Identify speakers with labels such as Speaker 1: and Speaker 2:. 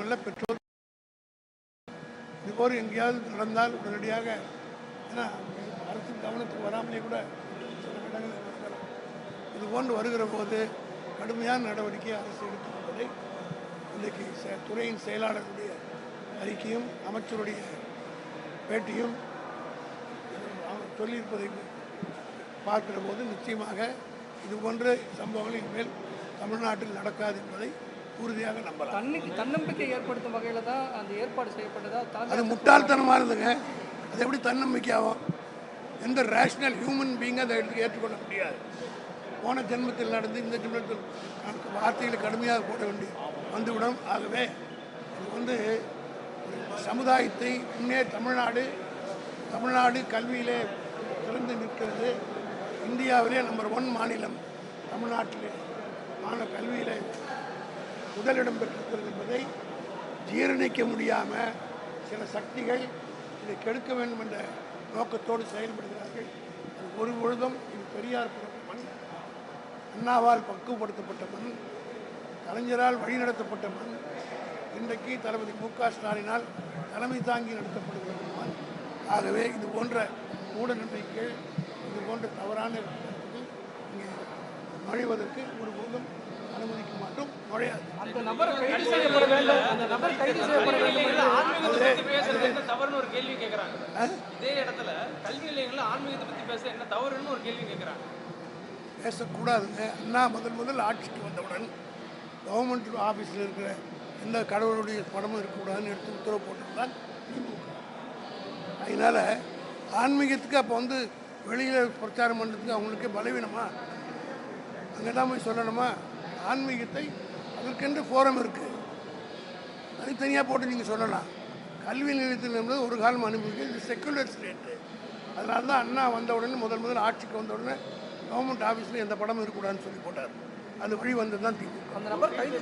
Speaker 1: மட்டுமல்ல பெற்றோர். இதுபோல் எங்கேயாவது நடந்தால் உடனடியாக ஏன்னா அரசின் கவனத்துக்கு வராமலே கூட சில இடங்களில் இது போன்று வருகிற போது கடுமையான நடவடிக்கை அரசு எடுத்து என்பதை இன்றைக்கு செ- துறையின் செயலாளருடைய அறிக்கையும் அமைச்சருடைய பேட்டியும் அவர் சொல்லியிருப்பதை பார்க்கிற போது நிச்சயமாக இதுபோன்ற சம்பவங்கள் இனிமேல் தமிழ்நாட்டில் நடக்காது என்பதை உறுதியாக நம்பலாம்.
Speaker 2: தன்னைக்கு தன்னம்பிக்கை ஏற்படுத்தும் வகையில் தான் அந்த ஏற்பாடு செய்யப்பட்டதா
Speaker 1: அது முட்டாள்தனமாக இருந்துங்க. அது எப்படி தன்னம்பிக்கையாகும்? எந்த ரேஷனல் ஹியூமன் பீங்க அதை எடுத்து ஏற்றுக்கொள்ள முடியாது. போன ஜென்மத்தில் நடந்து இந்த ஜென்மத்தில் நமக்கு வார்த்தைகளை கடுமையாக போட வேண்டி வந்துவிடும். ஆகவே இது வந்து சமுதாயத்தை முன்னே தமிழ்நாடு தமிழ்நாடு கல்வியிலே சிறந்து நிற்கிறது. இந்தியாவிலே நம்பர் ஒன் மாநிலம் தமிழ்நாட்டிலே. மாநில கல்வியிலே முதலிடம் பெற்றிருக்கிறது என்பதை ஜீரணிக்க முடியாமல் சில சக்திகள் இதை கெடுக்க வேண்டும் என்ற நோக்கத்தோடு செயல்படுகிறார்கள். ஒரு பொழுதும் இது பெரியார் பிறந்த மண் அண்ணாவால் பக்குவப்படுத்தப்பட்ட மண் கலைஞரால் வழிநடத்தப்பட்ட மண் இன்றைக்கு தளபதி மு க ஸ்டாலினால் தலைமை தாங்கி நடத்தப்படுகிற மண். ஆகவே இது போன்ற மூட நம்பிக்கைகள் இது போன்ற தவறான இங்கே நுழைவதற்கு ஒரு பொழுதும் அனுமதிக்க மாட்டோம். நுழையாது
Speaker 2: அந்த நபர் கைது செய்யப்பட வேண்டும். அந்த நபர் கைது செய்யப்பட வேண்டும்
Speaker 3: ஆன்மீகத்தை பத்தி பேசுறது என்ன தவறுன்னு ஒரு கேள்வி கேட்கறாங்க? இதே இடத்துல கல்வி நிலையங்கள்ல ஆன்மீகத்தை பத்தி பேச என்ன தவறுன்னு ஒரு கேள்வி கேட்கறாங்க
Speaker 1: பேசக்கூடாதுங்க அண்ணா முதல் முதல் ஆட்சிக்கு வந்தவுடன் கவர்மெண்ட் ஆஃபீஸில் இருக்கிற எந்த கடவுளுடைய படமும் இருக்கக்கூடாதுன்னு எடுத்து உத்தரவு போட்டிருந்தான் அதனால் ஆன்மீகத்துக்கு அப்போ வந்து வெளியில் பிரச்சாரம் பண்ணுறதுக்கு அவங்களுக்கே பலவீனமா? அங்கே தான் போய் சொல்லணுமா? ஆன்மீகத்தை அதற்கென்று ஃபோரம் இருக்குது அது தனியாக போட்டு நீங்கள் சொல்லலாம். கல்வி நிலையத்தில் என்பது ஒரு காலம் அனுபவிக்கு இது செக்குலர் ஸ்டேட்டு அதனால தான் அண்ணா வந்த உடனே முதல் முதல் ஆட்சிக்கு வந்த உடனே கவர்மெண்ட் ஆஃபீஸில் எந்த படமும் இருக்கக்கூடாதுன்னு சொல்லி போட்டார். அந்த வழி வந்தது தான் திமுக
Speaker 2: அந்த நபர் கைது.